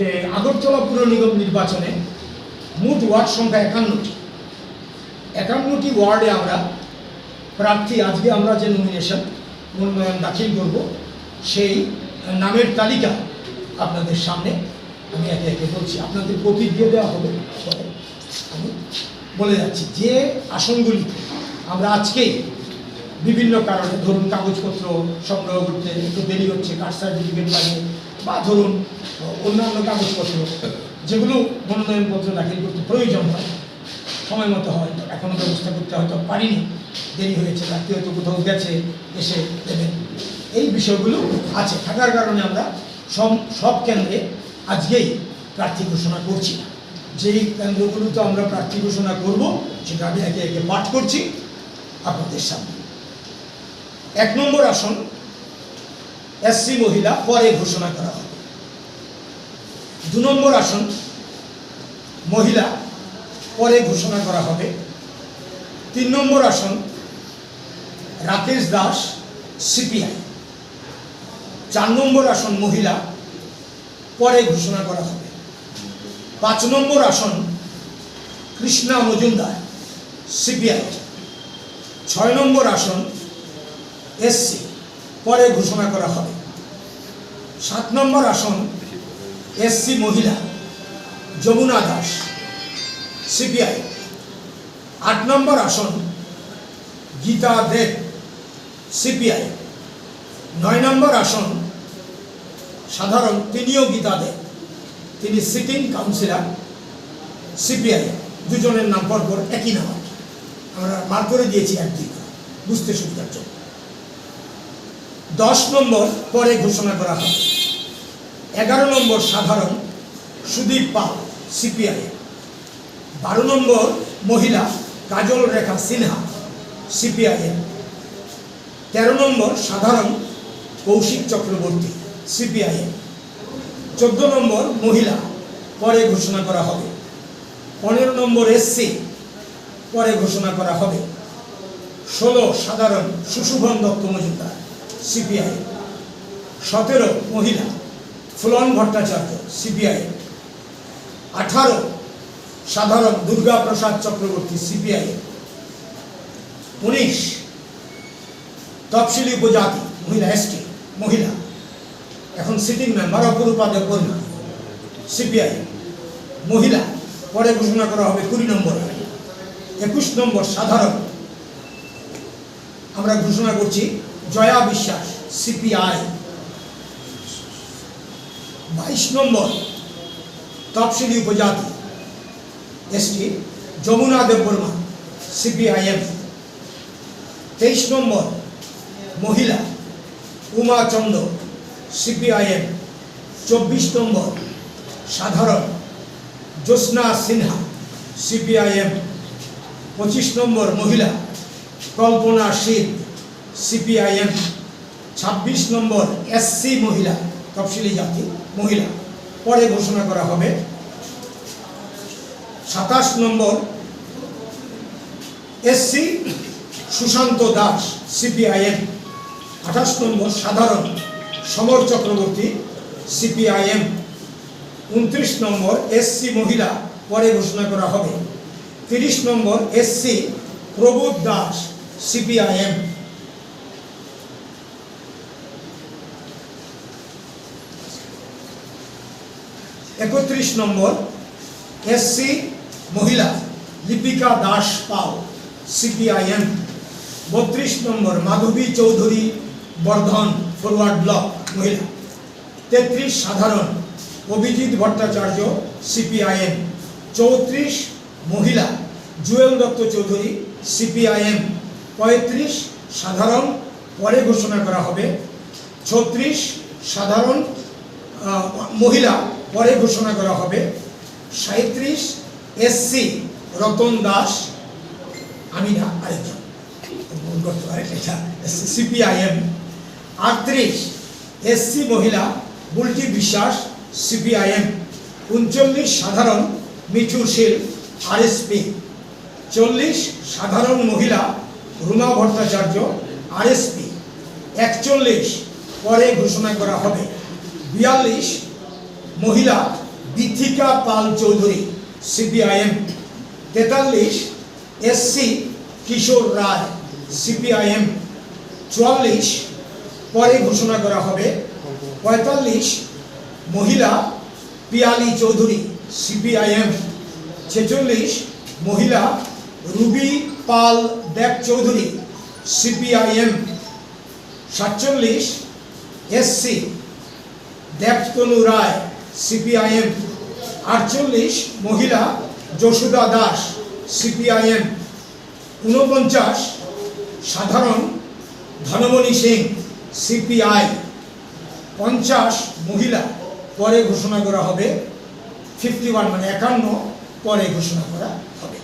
যে আগরতলা পুর নিগম নির্বাচনে মোট ওয়ার্ড সংখ্যা একান্নটি। একান্নটি ওয়ার্ডে আমরা প্রার্থী, আজকে আমরা যে নমিনেশন মনোনয়ন দাখিল করব, সেই নামের তালিকা আপনাদের সামনে আমি একে একে বলছি। আপনাদের কপি দিয়ে দেওয়া হবে। আমি বলে যাচ্ছি, যে আসনগুলি আমরা আজকেই বিভিন্ন কারণে, ধরুন কাগজপত্র সংগ্রহ করতে একটু দেরি হচ্ছে কাস্ট সার্টিফিকেট লাগে বা ধরুন, অন্যান্য কাগজপত্র, যেগুলো মনোনয়নপত্র দাখিল করতে প্রয়োজন হয়, সময় মতো হয় এখনও ব্যবস্থা করতে হয়তো পারিনি, দেরি হয়েছে, রাত্রি হয়তো কোথাও গেছে, এসে দেবেন। এই বিষয়গুলো আছে, থাকার কারণে আমরা সব সব কেন্দ্রে আজকেই প্রার্থী ঘোষণা করছি। যেই কেন্দ্রগুলোতে আমরা প্রার্থী ঘোষণা করব, সেটা আমি একে একে পাঠ করছি আপনাদের সামনে। এক নম্বর আসন এসসি মহিলা পরে ঘোষণা করা হবে দু নম্বর আসন, মহিলা পরে ঘোষণা করা হবে। তিন নম্বর আসন, রাকেশ দাস, সিপিআই। চার নম্বর আসন, মহিলা পরে ঘোষণা করা হবে। পাঁচ নম্বর আসন, কৃষ্ণা মজুমদার, সিপিআই। ছয় নম্বর আসন, এসসি। পরে ঘোষণা করা হবে। সাত নম্বর আসন এসসি মহিলা, যমুনা দাস সিপিআই আট নম্বর আসন, গীতা দেব, সিপিআই। নয় নম্বর আসন, সাধারণ তিনিও গীতা দেব, তিনি সিটিং কাউন্সিলর, সিপিআই। দুজনের নাম পরপর একই নাম আমরা মার করে দিয়েছি এক দুই বুঝতে সুবিধার জন্য। দশ নম্বর পরে ঘোষণা করা হবে। এগারো নম্বর সাধারণ সুদীপ পাল সিপিআই বারো নম্বর মহিলা কাজল রেখা সিনহা সিপিআইএম তেরো নম্বর সাধারণ কৌশিক চক্রবর্তী সিপিআইএম চোদ্দ নম্বর মহিলা পরে ঘোষণা করা হবে। পনেরো নম্বর এসসি পরে ঘোষণা করা হবে। ষোলো সাধারণ সুশুভন দত্ত মজুমদার। সিপিআই সতেরো মহিলা, ফুলন ভট্টাচার্য সিপিআই আঠারো, সাধারণ দুর্গা প্রসাদ চক্রবর্তী সিপিআই উনিশ, তফসিলি উপজাতি, মহিলা এসটি, মহিলা। এখন সিটিং মেম্বার অপরূপা দেববর্মা সিপিআই মহিলা, পরে ঘোষণা করা হবে কুড়ি নম্বর একুশ নম্বর, সাধারণ। আমরা ঘোষণা করছি জয়া বিশ্বাস সিপিআই বাইশ নম্বর, তফসিলি উপজাতি। এসটি যমুনা দেববর্মা সিপিআইএম তেইশ নম্বর, মহিলা, উমা সিপিআইএম চব্বিশ নম্বর, সাধারণ, জ্যোৎস্না সিনহা সিপিআইএম পঁচিশ নম্বর, মহিলা, কল্পনা শীত। সিপিআইএম, ছাব্বিশ নম্বর এসসি মহিলা, তফসিলি জাতি, মহিলা। পরে ঘোষণা করা হবে। সাতাশ নম্বর এসসি সুশান্ত দাস, সিপিআইএম। আঠাশ নম্বর সাধারণ সমর চক্রবর্তী, সিপিআইএম। উনত্রিশ নম্বর এসসি মহিলা, পরে ঘোষণা করা হবে। তিরিশ নম্বর এসসি প্রবোধ দাস, সিপিআইএম। একত্রিশ নম্বর এসসি মহিলা, লিপিকা দাস পাও সিপিআইএম বত্রিশ নম্বর, মাধবী চৌধুরী, বর্ধন, ফরওয়ার্ড ব্লক, মহিলা। তেত্রিশ, সাধারণ, অভিজিৎ ভট্টাচার্য সিপিআইএম চৌত্রিশ, মহিলা, জুয়েল দত্ত চৌধুরী সিপিআইএম পঁয়ত্রিশ, সাধারণ, পরে ঘোষণা করা হবে। ছত্রিশ, সাধারণ মহিলা পরে ঘোষণা করা হবে। সাঁত্রিশ এসসি রতন দাস আমি না আরেকজন করতে পারে, এটা সিপিআইএম। আটত্রিশ এসসি মহিলা, বুলটি বিশ্বাস, সিপিআইএম। উনচল্লিশ সাধারণ মিঠু শীল, আরএসপি। চল্লিশ সাধারণ মহিলা, রুমা ভট্টাচার্য আর আরএসপি। একচল্লিশ পরে ঘোষণা করা হবে। বিয়াল্লিশ মহিলা বিথিকা পাল চৌধুরী সিপিআইএম তেতাল্লিশ এসসি কিশোর রায় সিপিআইএম চুয়াল্লিশ, পরে ঘোষণা করা হবে, পঁয়তাল্লিশ, মহিলা পিয়ালি চৌধুরী সিপিআইএম ছেচল্লিশ, মহিলা রুবি পাল দেব চৌধুরী সিপিআইএম সাতচল্লিশ এসসি দেবতনু রায় সিপিআইএম। আটচল্লিশ মহিলা যশোদা দাস, সিপিআইএম। ঊনপঞ্চাশ সাধারণ ধনমণি সিং, সিপিআই। পঞ্চাশ মহিলা পরে ঘোষণা করা হবে। ফিফটি ওয়ান মানে একান্ন পরে ঘোষণা করা হবে।